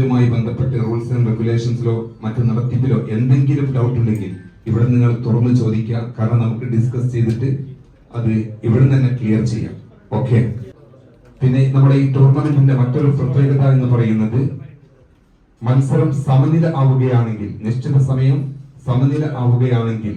ടൂർണമെന്റുമായി ബന്ധപ്പെട്ട് rules and റെഗുലേഷൻസിലോ മറ്റു നടത്തിപ്പിലോ എന്തെങ്കിലും ഡൗട്ട് ഉണ്ടെങ്കിൽ ഇവിടെ നിങ്ങൾ തുറന്നു ചോദിക്കുക. കാരണം നമുക്ക് ഡിസ്കസ് ചെയ്തിട്ട് അത് ഇവിടെ തന്നെ ക്ലിയർ ചെയ്യാം. ഓക്കെ പിന്നെ നമ്മുടെ ഈ ടൂർണമെന്റിന്റെ മറ്റൊരു പ്രത്യേകത എന്ന് പറയുന്നത് മത്സരം സമനില ആവുകയാണെങ്കിൽ നിശ്ചിത സമയം സമനില ആവുകയാണെങ്കിൽ.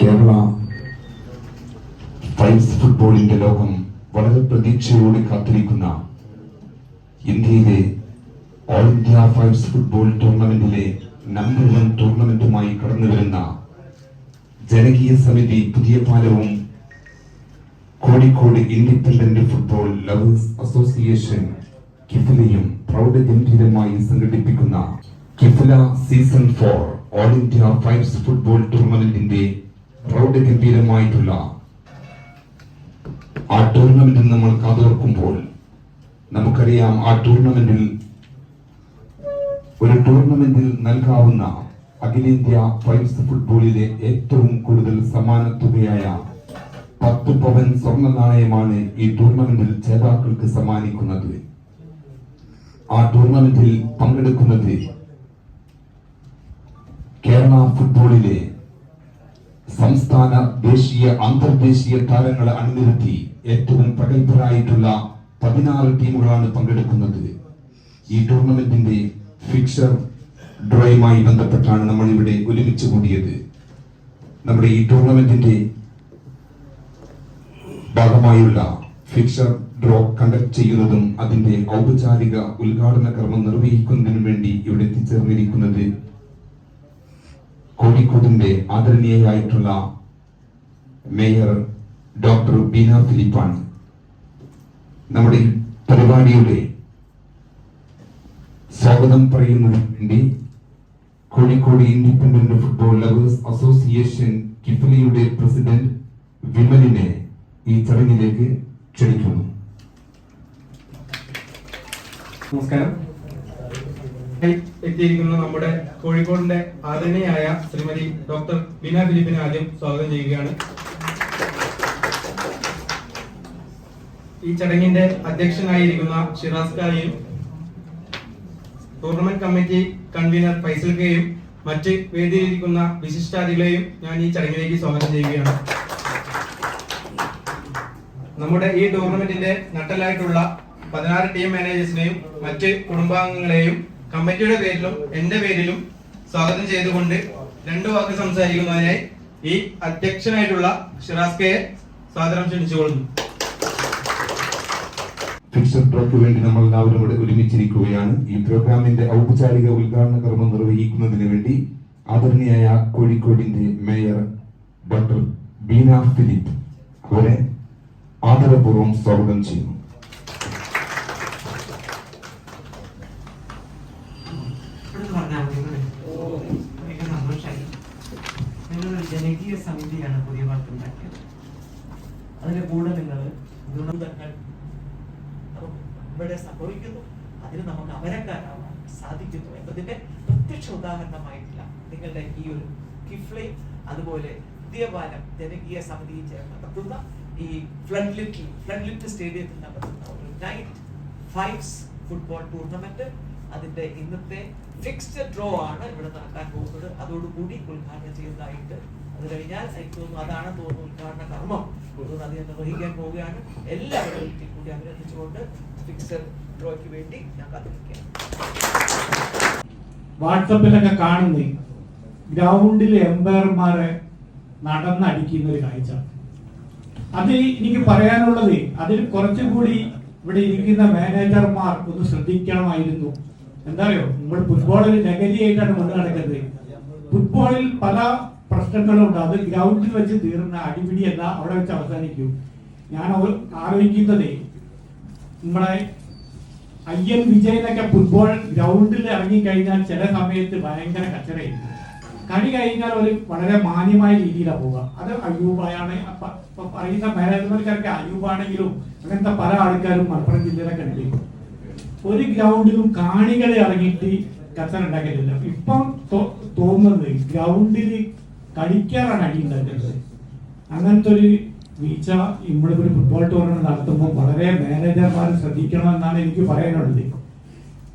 കേരള ഫൈവ്സ് ഫുട്ബോളിന്റെ ലോകം വളരെ പ്രതീക്ഷയോടെ കാത്തിരിക്കുന്ന ഇന്ത്യയിലെ ഓൾ ഇന്ത്യ ഫൈവ്സ് ഫുട്ബോൾ ടൂർണമെന്റിലെ നമ്പർ വൺ ടൂർണമെന്റുമായി കടന്നു വരുന്ന ജനകീയ സമിതി പുതിയ പാലവും Kozhikode independent football lovers association കിഫിലയും പ്രൗഢഗംഭീരമായി സംഘടിപ്പിക്കുന്ന KIFLA season four all India fives football ടൂർണമെന്റിന്റെ പ്രൗഢഗംഭീരമായിട്ടുള്ള ആ ടൂർണമെന്റിൽ നമ്മൾ കാതോർക്കുമ്പോൾ നമുക്കറിയാം ആ ടൂർണമെന്റിൽ ഒരു ടൂർണമെന്റിൽ നൽകാവുന്ന അഖിലേന്ത്യ ഫൈവ്സ് ഫുട്ബോളിലെ ഏറ്റവും കൂടുതൽ സമ്മാന തുകയായ പത്ത് പവൻ സ്വർണ നാണയമാണ് ഈ ടൂർണമെന്റിൽ ജേതാക്കൾക്ക് സമ്മാനിക്കുന്നത്. ആ ടൂർണമെന്റിൽ പങ്കെടുക്കുന്നത് കേരള ഫുട്ബോളിലെ സംസ്ഥാന ദേശീയ അന്തർദേശീയ താരങ്ങളെ അണിനിരത്തി ഏറ്റവും പ്രഗത്ഭരായിട്ടുള്ള പതിനാറ് ടീമുകളാണ് പങ്കെടുക്കുന്നത്. ഈ ടൂർണമെന്റിന്റെ ഫിക്സർ ഡ്രോയുമായി ബന്ധപ്പെട്ടാണ് നമ്മൾ ഇവിടെ ഒരുമിച്ച് കൂടിയത്. നമ്മുടെ ഈ ടൂർണമെന്റിന്റെ ഭാഗമായുള്ള ഫിക്സർ ഡ്രോ കണ്ടക്ട് ചെയ്യുന്നതും അതിന്റെ ഔപചാരിക ഉദ്ഘാടന കർമ്മം നിർവഹിക്കുന്നതിനും വേണ്ടി ഇവിടെ എത്തിച്ചേർന്നിരിക്കുന്നത് കോഴിക്കോടിന്റെ ആദരണീയയായിട്ടുള്ള മേയർ ഡോക്ടർ ബീന ഫിലിപ്പാണ്. നമ്മുടെ പരിപാടിയുടെ സ്വാഗതം പറയുന്നതിന് വേണ്ടി Kozhikode independent football lovers association കിഫ്ലിയുടെ president വിമലിനെ ഈ ചടങ്ങിലേക്ക് ക്ഷണിക്കുന്നു. നമസ്കാരം. എത്തിയിരിക്കുന്ന നമ്മുടെ കോഴിക്കോടിന്റെ ആദരണീയായ ശ്രീമതി ഡോക്ടർ ബിന ഫിലിപ്പിനെ ആദ്യം സ്വാഗതം ചെയ്യുകയാണ്. ഈ ചടങ്ങിന്റെ അധ്യക്ഷനായിരിക്കുന്ന ഷിറാസ് ഖായും ടൂർണമെന്റ് കമ്മിറ്റി കൺവീനർ ഫൈസൽ കെയും മറ്റ് വേദിയിലിരിക്കുന്ന വിശിഷ്ടാതികളെയും ഞാൻ ഈ ചടങ്ങിലേക്ക് സ്വാഗതം ചെയ്യുകയാണ്. നമ്മുടെ ഈ ടൂർണമെന്റിന്റെ നട്ടലായിട്ടുള്ള പതിനാറ് ടീം മാനേജേഴ്സിനെയും മറ്റ് കുടുംബാംഗങ്ങളെയും കമ്മിറ്റിയുടെ പേരിലും എന്റെ പേരിലും സ്വാഗതം ചെയ്തുകൊണ്ട് രണ്ടു വാക്ക് സംസാരിക്കുന്നതിനായി ഈ അധ്യക്ഷനായിട്ടുള്ള ഷിറാസ്കയെ സ്വാഗതം ക്ഷണിച്ചുകൊള്ളുന്നു. ഫിക്സർ ഡ്രോയ്ക്ക് വേണ്ടി നമ്മൾ എല്ലാവരും ഇവിടെ ഒരുമിച്ചിരിക്കുകയാണ്. ഈ പ്രോഗ്രാമിന്റെ ഔപചാരിക ഉദ്ഘാടന കർമ്മം നിർവഹിക്കുന്നതിന് വേണ്ടി ആദരണീയായ കോഴിക്കോടിന്റെ മേയർ ഡോക്ടർ ബീന ഫിലിപ്പ് അവരെ ആദരപൂർവം സ്വാഗതം ചെയ്യുന്നു. സമിതിയാണ് പുതിയ ഉണ്ടാക്കിയത്. അതിന്റെ കൂടെ നിങ്ങൾ ദുരന്തങ്ങൾ ഇവിടെ സംഭവിക്കുന്നു. അതിന് നമുക്ക് അമരക്കാരാവാൻ സാധിക്കുന്നു എന്നതിന്റെ പ്രത്യക്ഷ ഉദാഹരണമായിട്ടില്ല നിങ്ങളുടെ ഈ ഒരു കിഫ്ലയും അതുപോലെ പുതിയ ബാലം ജനകീയ സമിതിയിൽ ചേർന്ന് നടത്തുന്ന ഈ ഫ്ലഡ് ലിറ്റിൽ ഫ്ലഡ് ലിറ്റ് സ്റ്റേഡിയത്തിൽ നടത്തുന്ന ഒരു നൈറ്റ് ഫൈവ്സ് ഫുട്ബോൾ ടൂർണമെന്റ് അതിന്റെ ഇന്നത്തെ ഫിക്സ്ഡ് ഡ്രോ ആണ് ഇവിടെ നടക്കാൻ പോകുന്നത്. അതോടുകൂടി ഉദ്ഘാടനം ചെയ്യുന്നതായിട്ട് അത് കഴിഞ്ഞാൽ തോന്നുന്നു അതാണ് തോന്നുന്നു ഉദ്ഘാടന കർമ്മം. തോന്നുന്നു അത് നിർവഹിക്കാൻ പോവുകയാണ്. എല്ലാവരും കൂടി അഭിനന്ദിച്ചുകൊണ്ട് ഫിക്സഡ് ഡ്രോയ്ക്ക് വേണ്ടി ഞാൻ കാത്തിരിക്കുകയാണ്. വാട്സപ്പിലൊക്കെ കാണുന്നേ ഗ്രൗണ്ടിൽ എംപയർമാരെ നടന്നടിക്കുന്ന ഒരു കാഴ്ച. അത് എനിക്ക് പറയാനുള്ളത് അതിൽ കുറച്ചും കൂടി ഇവിടെ ഇരിക്കുന്ന മാനേജർമാർ ഒന്ന് ശ്രദ്ധിക്കണമായിരുന്നു. എന്താ അറിയോ? നമ്മൾ ഫുട്ബോളിൽ ലഹരിയായിട്ടാണ് കൊണ്ട് നടക്കുന്നത്. ഫുട്ബോളിൽ പല പ്രശ്നങ്ങളും ഉണ്ട് അത് ഗ്രൗണ്ടിൽ വെച്ച് തീർന്ന അടിപിടി അല്ല അവിടെ വെച്ച് അവസാനിക്കും. ഞാൻ ആലോചിക്കുന്നതേ നമ്മളെ എൻ വിജയനൊക്കെ ഫുട്ബോൾ ഗ്രൗണ്ടിൽ ഇറങ്ങിക്കഴിഞ്ഞാൽ ചില സമയത്ത് ഭയങ്കര കച്ചറയുണ്ട് കളി കഴിഞ്ഞാൽ ഒരു വളരെ മാന്യമായ രീതിയിലാണ് പോവുക. അത് അയ്യൂബായാണ്. പറയുന്ന മാനേജ്മെന്റുകാർക്ക് അയ്യൂബാണെങ്കിലും അങ്ങനത്തെ പല ആൾക്കാരും മലപ്പുറം ജില്ലയിലൊക്കെ ഉണ്ട് ഒരു ഗ്രൗണ്ടിലും കാണികളെ ഇറങ്ങിയിട്ട് കച്ചറ ഉണ്ടാക്കലില്ല. ഇപ്പം തോന്നുന്നത് ഗ്രൗണ്ടിൽ കളിക്കാറാണ് അടി ഉണ്ടാക്കുന്നത് അങ്ങനത്തെ ഒരു വീഴ്ച ഇവിടെ ഒരു ഫുട്ബോൾ ടൂർണമെന്റ് നടത്തുമ്പോൾ വളരെ മാനേജർമാർ ശ്രദ്ധിക്കണമെന്നാണ് എനിക്ക് പറയാനുള്ളത്.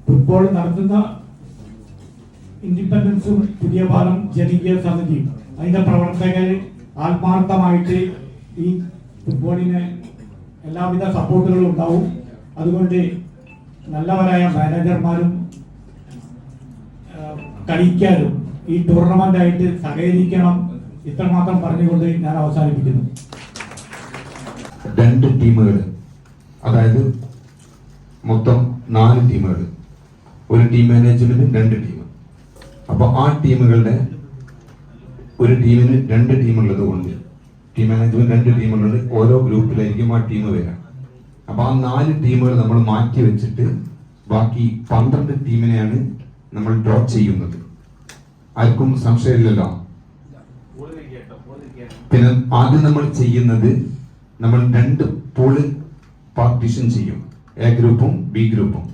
ഫുട്ബോൾ നടത്തുന്ന ഇൻഡിപെൻഡൻസും പുതിയ പാലം ജനകീയ സമിതിയും അതിന്റെ പ്രവർത്തകർ ആത്മാർത്ഥമായിട്ട് ഈ ഫുട്ബോളിന് എല്ലാവിധ സപ്പോർട്ടുകളും ഉണ്ടാവും. അതുകൊണ്ട് നല്ലവരായ മാനേജർമാരും കളിക്കാരും ഈ ടൂർണമെന്റ് ആയിട്ട് സഹകരിക്കണം ഇത്രമാത്രം പറഞ്ഞുകൊണ്ട് ഞാൻ അവസാനിപ്പിക്കുന്നു. രണ്ട് ടീമുകൾ അതായത് മൊത്തം നാല് ടീമുകൾ ഒരു ടീം മാനേജ്മെന്റ് രണ്ട് ടീം. അപ്പോൾ ആ ടീമുകളുടെ ഒരു ടീമിന് രണ്ട് ടീമുള്ളത് കൊണ്ട് ടീം മാനേജ്മെന്റ് രണ്ട് ടീമുള്ളത് ഓരോ ഗ്രൂപ്പിലായിരിക്കും ആ ടീം വരാം അപ്പോൾ ആ നാല് ടീമുകൾ നമ്മൾ മാറ്റി വെച്ചിട്ട് ബാക്കി പന്ത്രണ്ട് ടീമിനെയാണ് നമ്മൾ ഡ്രോ ചെയ്യുന്നത്. ആർക്കും സംശയമില്ലല്ലോ. പിന്നെ ആദ്യം നമ്മൾ ചെയ്യുന്നത് നമ്മൾ രണ്ട് പൂൾ പാർട്ടിഷൻ ചെയ്യും. എ ഗ്രൂപ്പും ബി ഗ്രൂപ്പും.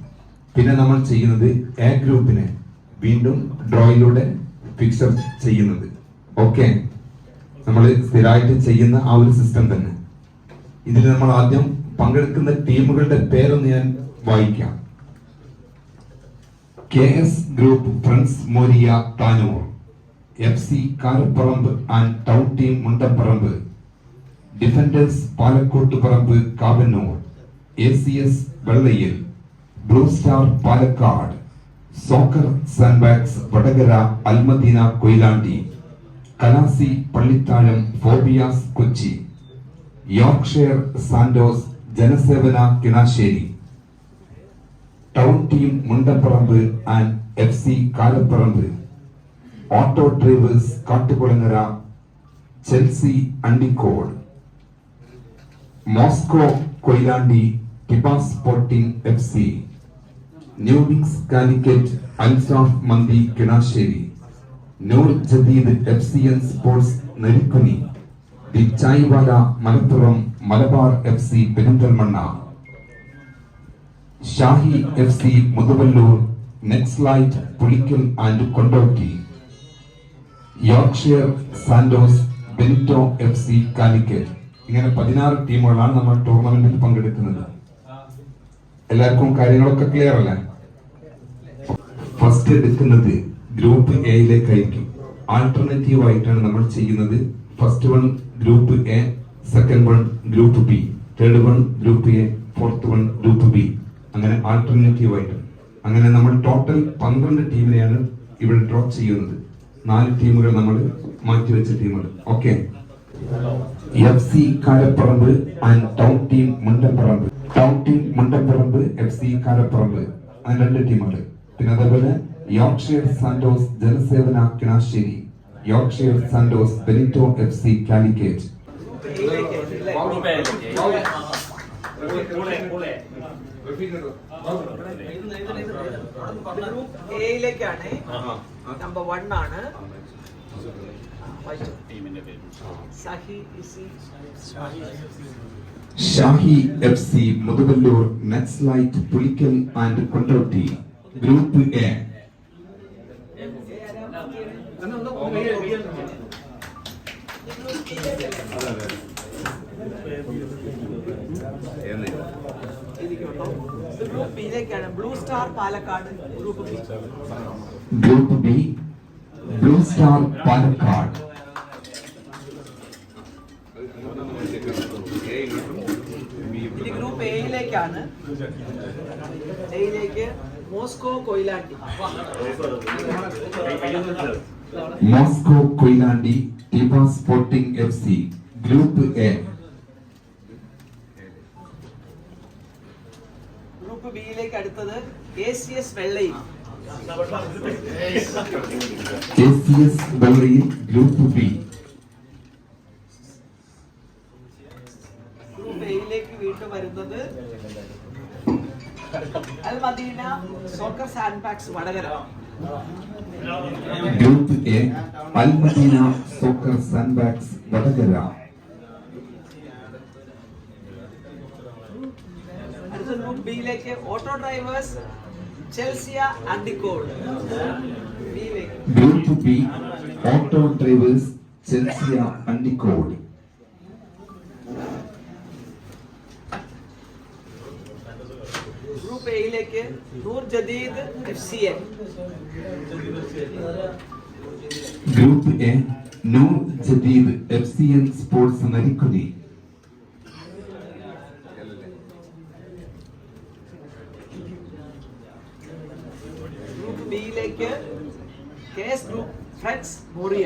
പിന്നെ നമ്മൾ ചെയ്യുന്നത് എ ഗ്രൂപ്പിനെ വീണ്ടും ഡ്രോയിലൂടെ ഫിക്സർ ചെയ്യുന്നത്. ഓക്കെ നമ്മൾ സ്ഥിരമായിട്ട് ചെയ്യുന്ന ആ ഒരു സിസ്റ്റം തന്നെ. ഇതിൽ നമ്മൾ ആദ്യം പങ്കെടുക്കുന്ന ടീമുകളുടെ പേരൊന്ന് ഞാൻ വായിക്കാം. K S Group Friends Moriya Tanur F C Karaparamba and Town Team Mundapparamba Defenders Palakkottu Paramba Kavannur A C S Vellayil Blue Star Palakkad Soccer Sandbox Vadakara Almadina Koyilandy Kalasi Pallithazham Phobias Kochi Yorkshire Santos Janasevana Kinassery. Town Team Mundapparamba and F C Kalapparamba. Auto Drivers Kattukulangara Chelsea Andikode. Moscow Koyilandy ടിബ Sporting F C. New Wings Calicut Alsaf mandi Kinassery. Noor Jadeed F C N Sports Narikkuni the Chaiwala Malappuram Malabar F C Perinthalmanna. Shahi F C Muthuvallur Nexlight Pulikkal and Kondotty. Yorkshire Santos Benito F C Calicut ഇങ്ങനെ പതിനാറ് ടീമുകളാണ് നമ്മൾ ടൂർണമെന്റിൽ പങ്കെടുക്കുന്നത്. എല്ലാവർക്കും കാര്യങ്ങളൊക്കെ clear അല്ലേ? First എടുക്കുന്നത് ഗ്രൂപ്പ് എയിലേക്കായിരിക്കും ആൾട്ടർനേറ്റീവ് ആയിട്ടാണ് നമ്മൾ ചെയ്യുന്നത്. First one group A second one group B third one group A fourth one group B അങ്ങനെ ആൾട്ടർനേറ്റീവ് ആയിട്ട്. അങ്ങനെ നമ്മൾ ടോട്ടൽ പന്ത്രണ്ട് ടീമിനെയാണ് ഇവിടെ ഡ്രോപ്പ് ചെയ്യുന്നത്. നാല് ടീമുകൾ നമ്മൾ മാറ്റിവെച്ച ടീമുകൾ. Okay F C Karaparamba and Town Team Mundapparamba. Town Team Mundapparamba F C Karaparamba. അങ്ങനെ രണ്ട് ടീമുകൾ. പിന്നെ അതേപോലെ Yorkshire Santos Janasevana Kinassery Yorkshire Santos Benito F C Calicut എയിലേക്കാണ് number one ആണ്. Shahi F C. Muthuvallur Nexlight Pulikkal and Kondotty group A. Star Palakkad group B group Blue Star Palakkad ഇനി group എയിലേക്കാണ് എയിലേക്ക് Moscow Koyilandy. Moscow Koyilandy ടീബ Sporting F C group A. Group ബിയിലേക്ക് അടുത്തത് S Vellayil group B. Group എയിലേക്ക് വീണ്ടും വരുന്നത് Al Madina Soccer Sand Vadakara. Group A Almadina Soccer Sandbox Vadakara. Group ബിയിലേക്ക് auto drivers Chelsea ബിയിലേക്ക് group B Auto Drivers Chelsea Andikode group എയിലേക്ക് Noor Jadeed F C A. Group A Noor Jadeed F C N Sports Narikkuni group ബിയിലേക്ക് K S Group Friends Moriya.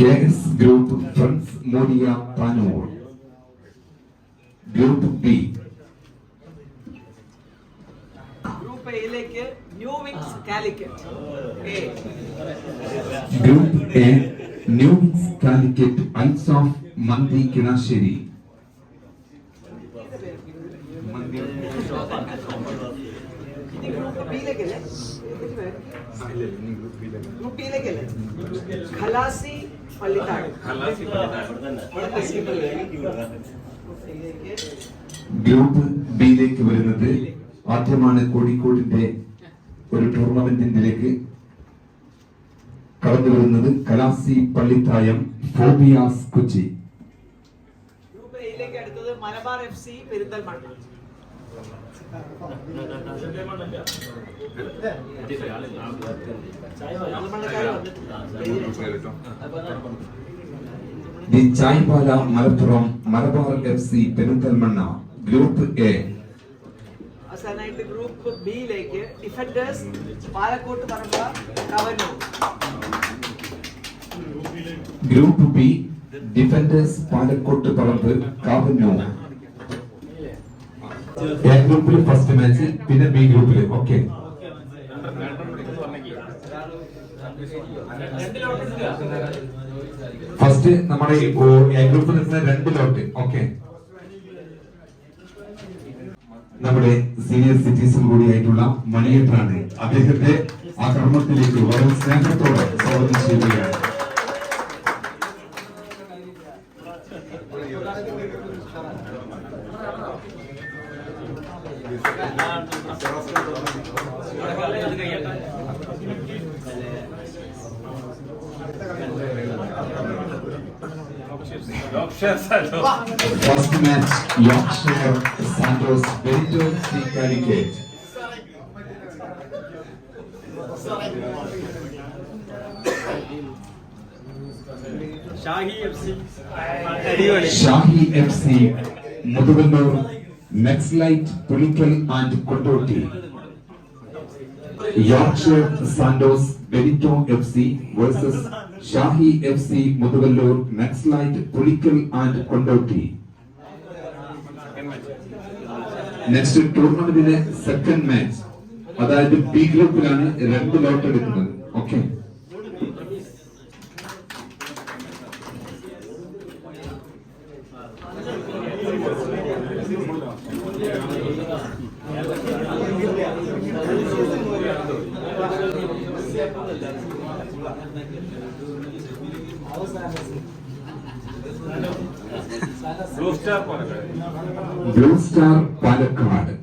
K S Group Friends Moriya. Panoor group B group എയിലേക്ക് New Wings Calicut A group A New Wings Calicut of mandi Kinassery ഇനി group ബിയിലേക്കല്ലേ group ബിയിലേക്കല്ലേ ഖലാസി ഇതിലേക്ക് group ബിയിലേക്ക് വരുന്നത് ആദ്യമാണ് കോഴിക്കോടിന്റെ ഒരു ടൂർണമെന്റിലേക്ക് കടന്നു വരുന്നത് കലാസി പള്ളിത്തായം ഫോബിയാസ് കൊച്ചി. ഗ്രൂപ്പ് എയിലേക്ക് അടുത്തത് Malabar F C Perinthalmanna. The Chaiwala Malappuram Malabar F C Perinthalmanna group A. അവസാനമായിട്ട് group ബിയിലേക്ക് defenders Palakkottuparamba Kavanur. Group B defenders Palakkottuparamba Kavannur A ഗ്രൂപ്പിൽ ഫസ്റ്റ് മാച്ച് പിന്നെ ബി ഗ്രൂപ്പിൽ ഓക്കെ ഫസ്റ്റ് നമ്മുടെ എ ഗ്രൂപ്പിൽ നിൽക്കുന്ന രണ്ട് ലോട്ട്. ഓക്കെ നമ്മുടെ senior citizen കൂടിയായിട്ടുള്ള മണിയേട്ടനാണ്. അദ്ദേഹത്തെ ആ കർമ്മത്തിലേക്ക് വളരെ സ്നേഹത്തോടെ സ്വാഗതം ചെയ്യുകയാണ്. First match, Yorkshire Santos Benito C. Calicut. Shahi F C Muthuvannur Nexlite Pulikkal and Kondotty Yorkshire Santos Benito F C versus Shahi F C Muthuvallur Nexlite Pulikkal and Kondotty. Next ടൂർണമെന്റിലെ second match അതായത് B ഗ്രൂപ്പിലാണ് രണ്ട് lot എടുക്കുന്നത്. Okay blue star Palakkad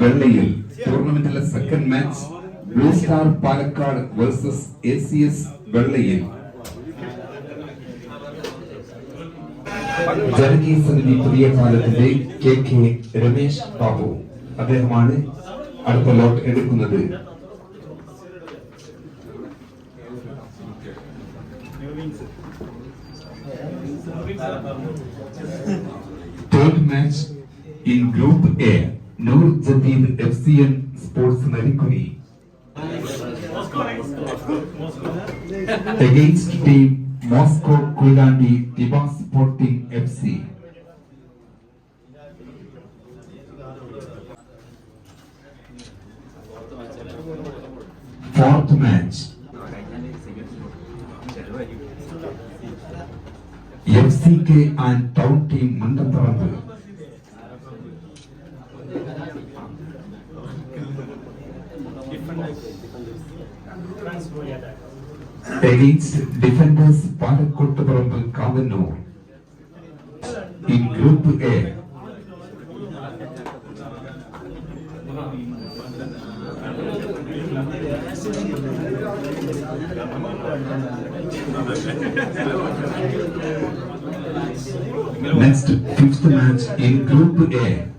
Vellayil ടൂർണമെന്റിലെ second match blue star Palakkad versus A C S Vellayil ജനകീയ സമിതി പുതിയ കാലത്തിന്റെ കെ കെ രമേശ് ബാബു അദ്ദേഹമാണ് അടുത്ത ലോട്ട് എടുക്കുന്നത് Third match in Group A, Noor Jadid FCN Sports Narikuni. Against team Moscow Koyilandy തിബ sporting F C fourth match F C K and town team Mundathparamba Against defenders Palakottaparambu Kavanur. In Group A. Next, fifth match in Group A.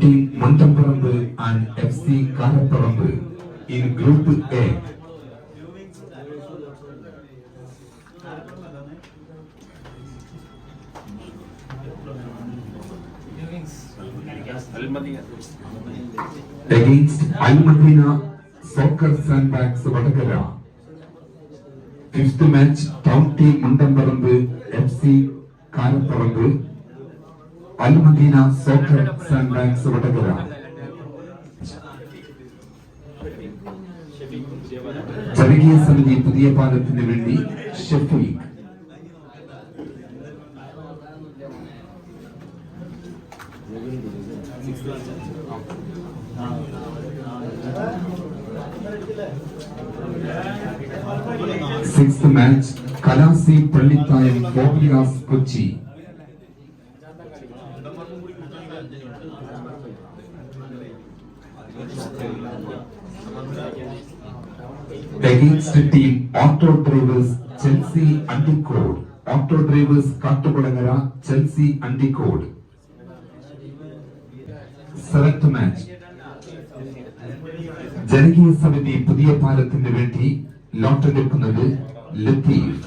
Team Mandaparambu and FC Karaparambu in Group A. against Al Madina Soccer Sandbags Vadagara. Fifth match, Town Team FC Karaparambu. Al Madina Soccer Sandbags Vadagara. ജനകീയ സമിതി പുതിയ പാലത്തിന് വേണ്ടി Shafeeq six match Kalasi Pallithayam phobias Kochi against team Auto Drivers Chelsea Anticode. Auto Drivers Kattukulangara Chelsea Andikode select match ജനകീയ സമിതി പുതിയ പാലത്തിന് വേണ്ടി ലോട്ടെടുക്കുന്നത് Latheef.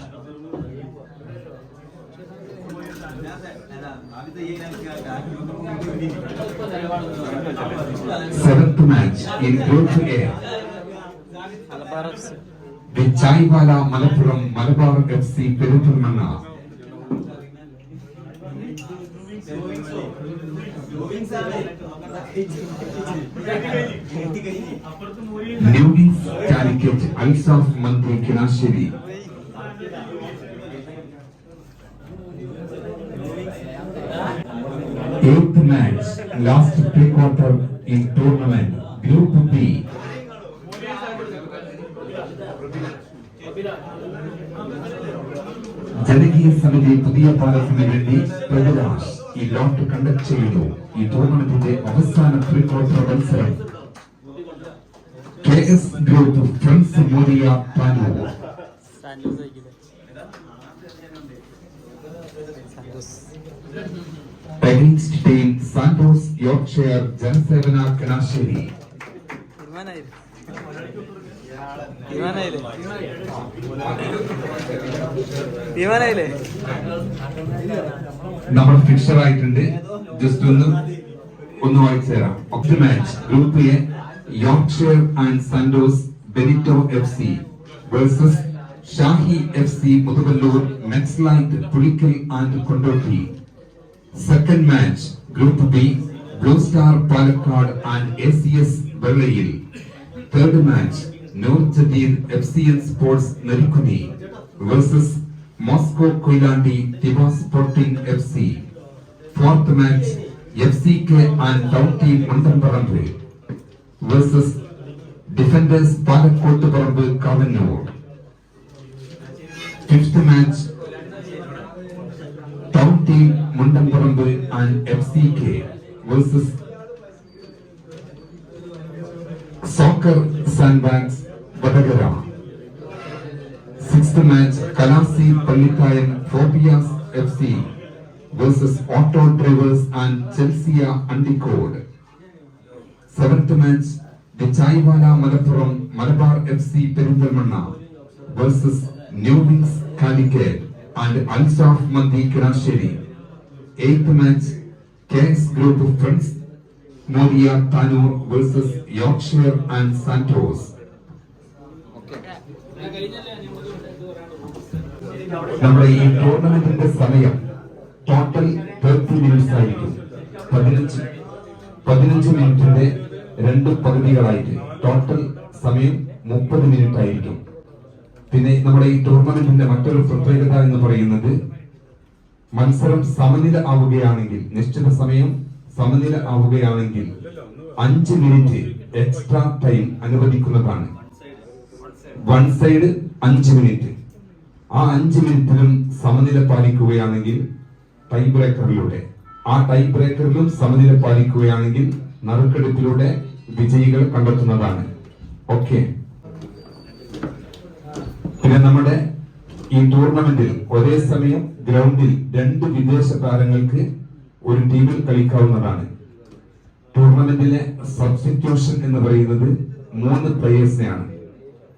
Seventh match in group A the Chaiwala Malappuram Malabar F C Perinthalmanna newbies Calicut ഐസാഫ് മന്ത്രി Kinassery Eighth match, last pre-quarter in tournament, Group B. ജനകീയ സമിതി പുതിയ പാലത്തിന് വേണ്ടി പ്രകടാഷ് ഈ ലോട്ട് കണ്ടക്ട് ചെയ്യുന്നു. ഈ ടൂർണമെന്റിന്റെ അവസാന പ്രീ ക്വാർട്ടർ മത്സരം. K S group friends മോദിയ Panoor team Santos Yorkshire Janasevana Kanassery തീരുമാനായില്ലേ നമ്മൾ ഫിക്സർ ആയിട്ടുണ്ട്. ജസ്റ്റ് ഒന്ന് ഒന്ന് വായിച്ചു തരാം ഒക്ട match group A Yorkshire and Santos Benito F C versus Shahi F C Muthuvallur Nexlite Pulikkal and Kondotty second match group B blue star Palakkad and A C S Vellayil third match Noor Jadeed F C N sports Narikkuni versus Moscow Koyilandy തിബ sporting F C fourth match F C K and town team Mandamparambu versus defenders Palakkottu Parambu Kavannur fifth match town team Mundamparambu and F C K versus soccer sandbags Vadakara sixth match Kalasi Pallikkayan phobias F C versus auto drivers and Chelsea Andikode seventh match the Chaiwala Malappuram Malabar F C Perinthalmanna versus new wings Calicut Alsaf Mandi Kirasheri. Eighth match, Kings Group of Friends, Moria Tanur versus Yorkshire and Santos. നമ്മുടെ ഈ ടൂർണമെന്റിന്റെ സമയം total thirty minutes ആയിരിക്കും പതിനഞ്ച് പതിനഞ്ച് മിനിറ്റിന്റെ രണ്ട് പകുതികളായിട്ട് total സമയം മുപ്പത് minute ആയിരിക്കും പിന്നെ നമ്മുടെ ഈ ടൂർണമെന്റിന്റെ മറ്റൊരു പ്രത്യേകത എന്ന് പറയുന്നത് മത്സരം സമനില ആവുകയാണെങ്കിൽ നിശ്ചിത സമയം സമനില ആവുകയാണെങ്കിൽ അഞ്ച് മിനിറ്റ് എക്സ്ട്രാ ടൈം അനുവദിക്കുന്നതാണ്. വൺ സൈഡ് അഞ്ച് മിനിറ്റ്. ആ അഞ്ച് മിനിറ്റിലും സമനില പാലിക്കുകയാണെങ്കിൽ ടൈ ബ്രേക്കറിലൂടെ ആ ടൈ ബ്രേക്കറിലും സമനില പാലിക്കുകയാണെങ്കിൽ നറുക്കെടുപ്പിലൂടെ വിജയികൾ കണ്ടെത്തുന്നതാണ്. ഓക്കെ പിന്നെ നമ്മുടെ ഈ ടൂർണമെന്റിൽ ഒരേ സമയം ഗ്രൗണ്ടിൽ രണ്ട് വിദേശ താരങ്ങൾക്ക് ഒരു ടീമിൽ കളിക്കാവുന്നതാണ്. ടൂർണമെന്റിലെ സബ്സ്റ്റിറ്റ്യൂഷൻ എന്ന് പറയുന്നത് മൂന്ന് പ്ലേയേഴ്സിനെയാണ്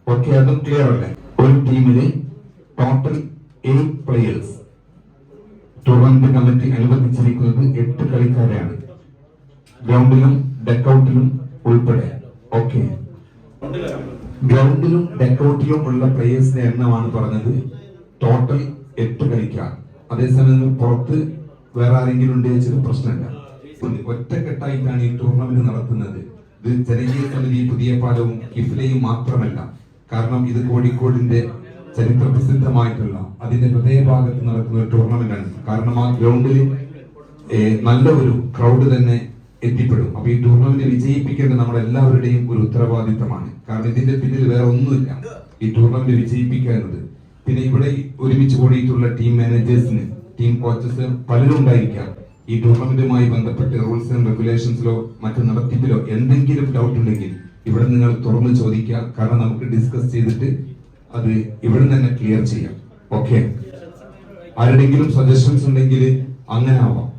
ഓക്കെ അതും ക്ലിയർ അല്ലേ? ഒരു ടീമിലെ total eight players tournament committee അനുവദിച്ചിരിക്കുന്നത് എട്ട് കളിക്കാരെയാണ്. ഗ്രൗണ്ടിലും ഡെക്കൌട്ടിലും ഉൾപ്പെടെ. ഓക്കെ ഗ്രൗണ്ടിലും ഡെക്കൌട്ടിലും ഉള്ള പ്ലേയേഴ്സിന്റെ എണ്ണമാണ് പറഞ്ഞത്? ടോട്ടൽ എട്ട് കളിക്കാർ അതേസമയം പുറത്ത് വേറെ ആരെങ്കിലും ഉണ്ട് വെച്ചത് പ്രശ്നമില്ല. ഒറ്റക്കെട്ടായിട്ടാണ് ഈ ടൂർണമെന്റ് നടത്തുന്നത്. ഇത് ജനകീയ സമിതി പുതിയ പാലവും കിഫ്ലയും മാത്രമല്ല. കാരണം ഇത് കോഴിക്കോടിന്റെ ചരിത്ര പ്രസിദ്ധമായിട്ടുള്ള അതിന്റെ ഹൃദയഭാഗത്ത് നടക്കുന്ന ഒരു ടൂർണമെന്റ് ആണ്. കാരണം ആ ഗ്രൗണ്ടിൽ നല്ല ഒരു ക്രൗഡ് തന്നെ എത്തിപ്പെടും. അപ്പൊ ഈ ടൂർണമെന്റ് വിജയിപ്പിക്കേണ്ടത് നമ്മളെല്ലാവരുടെയും ഒരു ഉത്തരവാദിത്തമാണ്. കാരണം ഇതിന്റെ പിന്നിൽ വേറെ ഒന്നുമില്ല ഈ ടൂർണമെന്റ് വിജയിപ്പിക്കുക പിന്നെ ഇവിടെ ഒരുമിച്ച് കൂടിയിട്ടുള്ള ടീം മാനേജേഴ്സിന് ടീം കോച്ചസ് പലരും ഉണ്ടായിരിക്കാം. ഈ ടൂർണമെന്റുമായി ബന്ധപ്പെട്ട് റൂൾസ് ആൻഡ് റെഗുലേഷൻസിലോ മറ്റു നടത്തിപ്പിലോ എന്തെങ്കിലും ഡൗട്ട് ഉണ്ടെങ്കിൽ ഇവിടെ നിങ്ങൾ തുറന്നു ചോദിക്കുക. കാരണം നമുക്ക് ഡിസ്കസ് ചെയ്തിട്ട് അത് ഇവിടെ തന്നെ ക്ലിയർ ചെയ്യാം. ഓക്കെ ആരുടെങ്കിലും സജഷൻസ് ഉണ്ടെങ്കിൽ അങ്ങനെ ആവാം.